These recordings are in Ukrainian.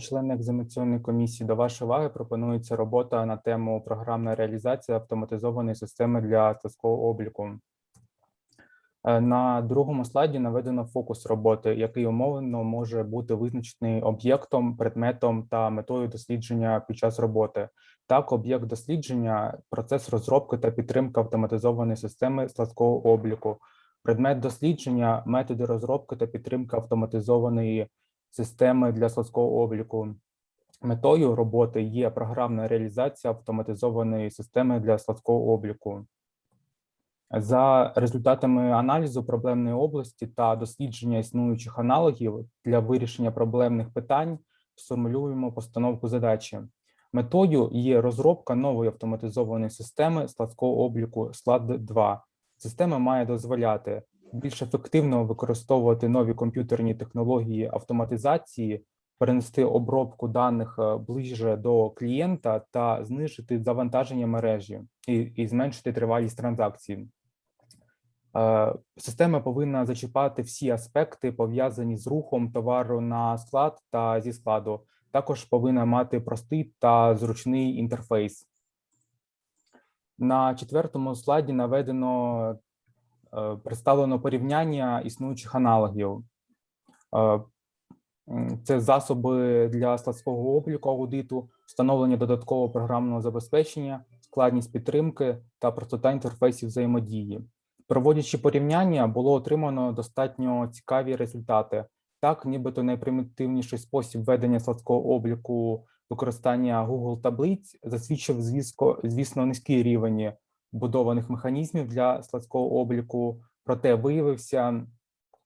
Шановні члени екзаменаційної комісії, до вашої уваги пропонується робота на тему програмна реалізація автоматизованої системи для статського обліку. Е, На другому слайді наведено фокус роботи, який умовно може бути визначений об'єктом, предметом та метою дослідження під час роботи. Так, об'єкт дослідження процес розробки та підтримки автоматизованої системи складського обліку. Предмет дослідження методи розробки та підтримки автоматизованої системи для складського обліку. Метою роботи є програмна реалізація автоматизованої системи для складського обліку. За результатами аналізу проблемної області та дослідження існуючих аналогів для вирішення проблемних питань сформулюємо постановку задачі. Метою є розробка нової автоматизованої системи складського обліку склад 2 Система має дозволяти більш ефективно використовувати нові комп'ютерні технології автоматизації, перенести обробку даних е, ближче до клієнта та знижити завантаження мережі і, і зменшити тривалість транзакцій. Е, Система повинна зачіпати всі аспекти, пов'язані з рухом товару на склад та зі складу. Також повинна мати простий та зручний інтерфейс. На четвертому слайді наведено представлено порівняння існуючих аналогів. Е, Це засоби для складського обліку аудиту, встановлення додаткового програмного забезпечення, складність підтримки та простота інтерфейсів взаємодії. Проводячи порівняння, було отримано достатньо цікаві результати. Так, нібито найпримітивніший спосіб ведення складського обліку використання Google таблиць засвідчив, звісно, низький рівень будованих механізмів для складського обліку, проте виявився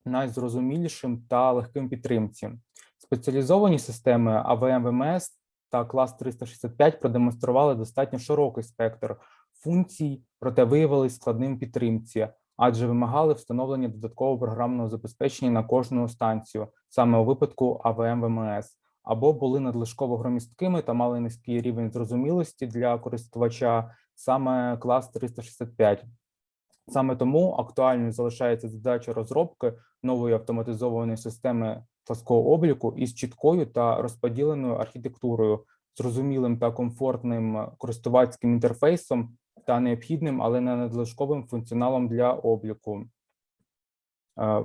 найзрозумілішим та легким підтримці. Спеціалізовані системи AVM VMS та клас 365 продемонстрували достатньо широкий спектр функцій, проте виявились складним підтримці, адже вимагали встановлення додаткового програмного забезпечення на кожну станцію, саме у випадку AVM VMS, або були надлишково громісткими та мали низький рівень зрозумілості для користувача, саме клас 365. Саме тому актуальною залишається задача розробки нової автоматизованої системи складського обліку із чіткою та розподіленою архітектурою, зрозумілим та комфортним користувацьким інтерфейсом та необхідним, але не надлишковим функціоналом для обліку. Е,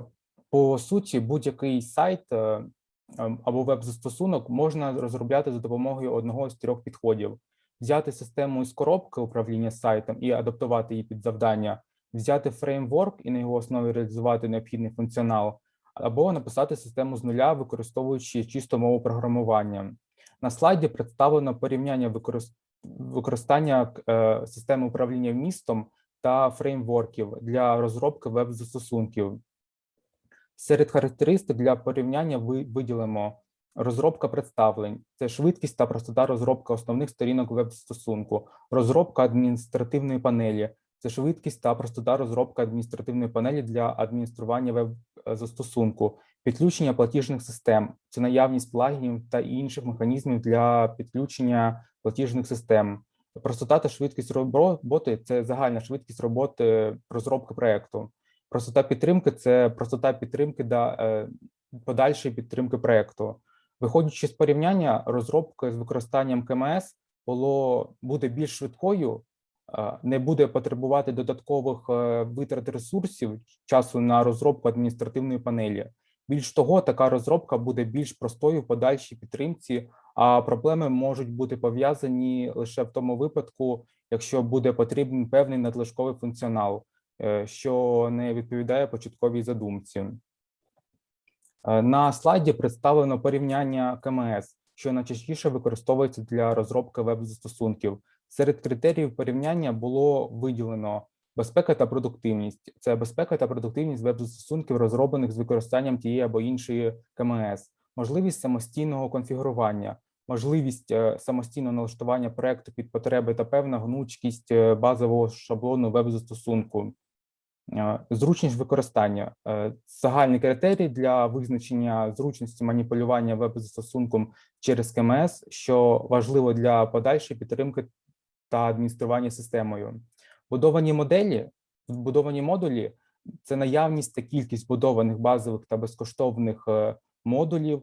По суті, будь-який сайт е, або веб-застосунок можна розробляти за допомогою одного з трьох підходів: взяти систему із коробки управління сайтом і адаптувати її під завдання, взяти фреймворк і на його основі реалізувати необхідний функціонал, або написати систему з нуля, використовуючи чисто мову програмування. На слайді представлено порівняння використання е, системи управління містом та фреймворків для розробки веб-застосунків. Серед характеристик для порівняння ви- виділимо розробка представлень, це швидкість та простота розробки основних сторінок веб-застосунку, розробка адміністративної панелі, це швидкість та простота розробки адміністративної панелі для адміністрування веб-застосунку, підключення платіжних систем, це наявність плагінів та інших механізмів для підключення платіжних систем. Простота та швидкість роботи. Це загальна швидкість роботи розробки проекту. Простота підтримки це простота підтримки да, е, подальшої підтримки проекту. Виходячи з порівняння, розробка з використанням КМС було буде більш швидкою, е, не буде потребувати додаткових е, витрат ресурсів часу на розробку адміністративної панелі. Більш того, така розробка буде більш простою в подальшій підтримці, а проблеми можуть бути пов'язані лише в тому випадку, якщо буде потрібен певний надлишковий функціонал, що не відповідає початковій задумці. Е, На слайді представлено порівняння КМС, що найчастіше використовується для розробки веб-застосунків. Серед критеріїв порівняння було виділено безпека та продуктивність. Це безпека та продуктивність веб-застосунків, розроблених з використанням тієї або іншої КМС, можливість самостійного конфігурування, можливість е, самостійного налаштування проекту під потреби та певна гнучкість е, базового шаблону веб-застосунку. Е, Зручність використання Е, загальний критерій для визначення зручності маніпулювання веб-застосунком через КМС, що важливо для подальшої підтримки та адміністрування системою. Будовані моделі, вбудовані модулі це наявність та кількість будованих базових та безкоштовних е, модулів,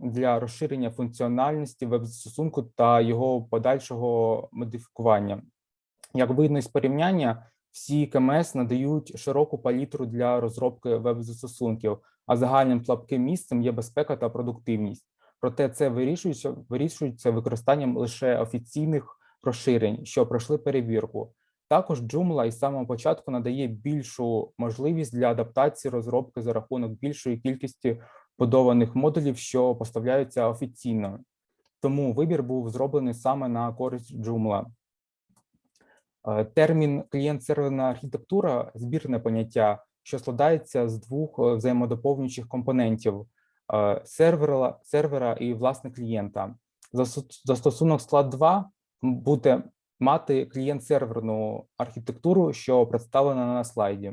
для розширення функціональності веб-застосунку та його подальшого модифікування. Як видно із порівняння, всі КМС надають широку палітру для розробки веб-застосунків, а загальним слабким місцем є безпека та продуктивність. Проте це вирішується, вирішується використанням лише офіційних розширень, що пройшли перевірку. Також Joomla із самого початку надає більшу можливість для адаптації розробки за рахунок більшої кількості подованих модулів, що поставляються офіційно. Тому вибір був зроблений саме на користь Joomla. Е, Термін клієнт-серверна архітектура збірне поняття, що складається з двох е, взаємодоповнюючих компонентів е, сервера, сервера і власне клієнта. Застосунок склад 2 буде мати клієнт-серверну архітектуру, що представлена на слайді.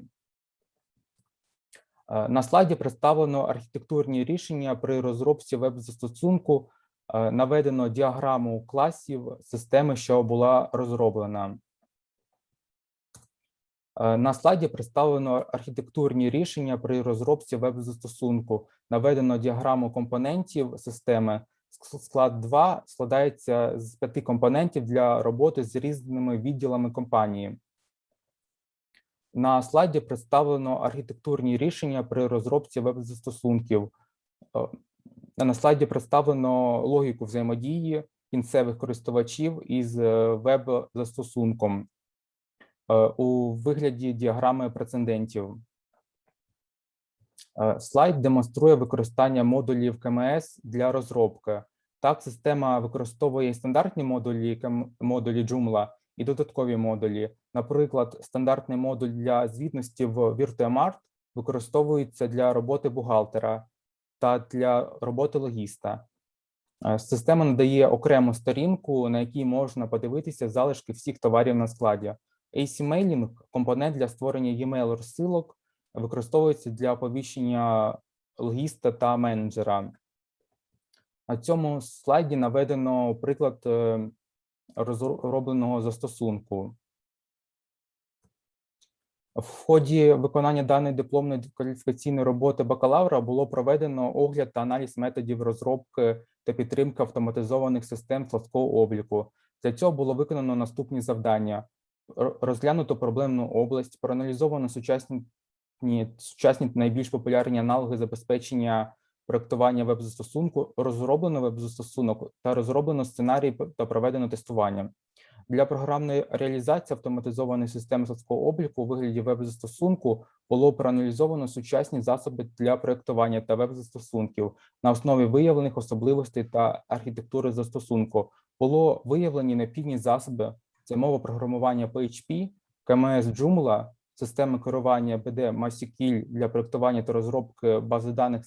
На слайді представлено архітектурні рішення при розробці веб-застосунку. Наведено діаграму класів системи, що була розроблена. Е, На слайді представлено архітектурні рішення при розробці веб-застосунку. Наведено діаграму компонентів системи. Склад 2 складається з п'яти компонентів для роботи з різними відділами компанії. На слайді представлено архітектурні рішення при розробці веб-застосунків. Е, На слайді представлено логіку взаємодії кінцевих користувачів із е, веб-застосунком у вигляді діаграми прецедентів. Е, Слайд демонструє використання модулів КМС для розробки. Так, система використовує стандартні модулі модулі Joomla і додаткові модулі. Наприклад, стандартний модуль для звітності в Virtuemart використовується для роботи бухгалтера та для роботи логіста. Е, Система надає окрему сторінку, на якій можна подивитися залишки всіх товарів на складі. AC-Mailing – компонент для створення e-mail розсилок, використовується для оповіщення логіста та менеджера. На цьому слайді наведено приклад е, розробленого застосунку. В ході виконання даної дипломної кваліфікаційної роботи бакалавра було проведено огляд та аналіз методів розробки та підтримки автоматизованих систем складського обліку. Для цього було виконано наступні завдання: розглянуто проблемну область, проаналізовано сучасні сучасні найбільш популярні аналоги забезпечення проектування веб-застосунку, розроблено веб-застосунок та розроблено сценарій та проведено тестування. Для програмної реалізації автоматизованої системи складського обліку у вигляді веб-застосунку було проаналізовано сучасні засоби для проектування та веб-застосунків на основі виявлених особливостей та архітектури застосунку. Було виявлені необхідні засоби це мова програмування PHP, КМС Joomla, системи керування BD MySQL для проектування та розробки бази даних